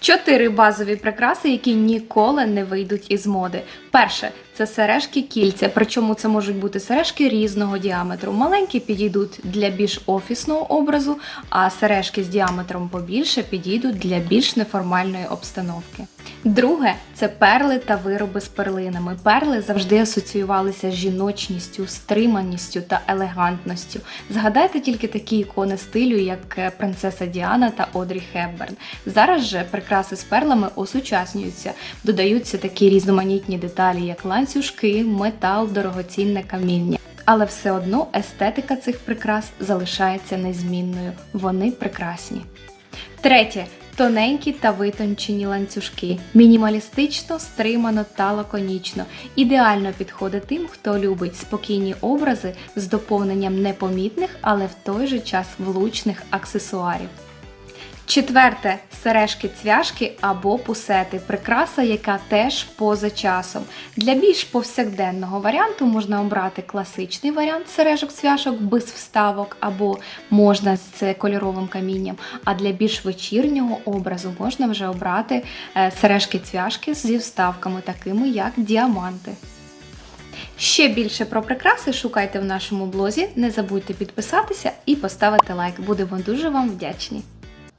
Чотири базові прикраси, які ніколи не вийдуть із моди. Перше це сережки кільця, причому це можуть бути сережки різного діаметру. Маленькі підійдуть для більш офісного образу, а сережки з діаметром побільше підійдуть для більш неформальної обстановки. Друге це перли та вироби з перлинами. Перли завжди асоціювалися з жіночністю, стриманістю та елегантністю. Згадайте тільки такі ікони стилю, як е, принцеса Діана та Одрі Хепберн. Зараз же прикраси з перлами осучаснюються, додаються такі різноманітні деталі, як ланцюжки, метал, дорогоцінне каміння. Але все одно естетика цих прикрас залишається незмінною. Вони прекрасні. Третє. Тоненькі та витончені ланцюжки. Мінімалістично, стримано та лаконічно. Ідеально підходить тим, хто любить спокійні образи з доповненням непомітних, але в той же час влучних аксесуарів. Четверте сережки цвяшки або пусети. Прикраса, яка теж поза часом. Для більш повсякденного варіанту можна обрати класичний варіант сережок цвяшок без вставок, або можна з кольоровим камінням. А для більш вечірнього образу можна вже обрати е, сережки цвяшки зі вставками, такими як діаманти. Ще більше про прикраси шукайте в нашому блозі. Не забудьте підписатися і поставити лайк. Будемо дуже вам вдячні.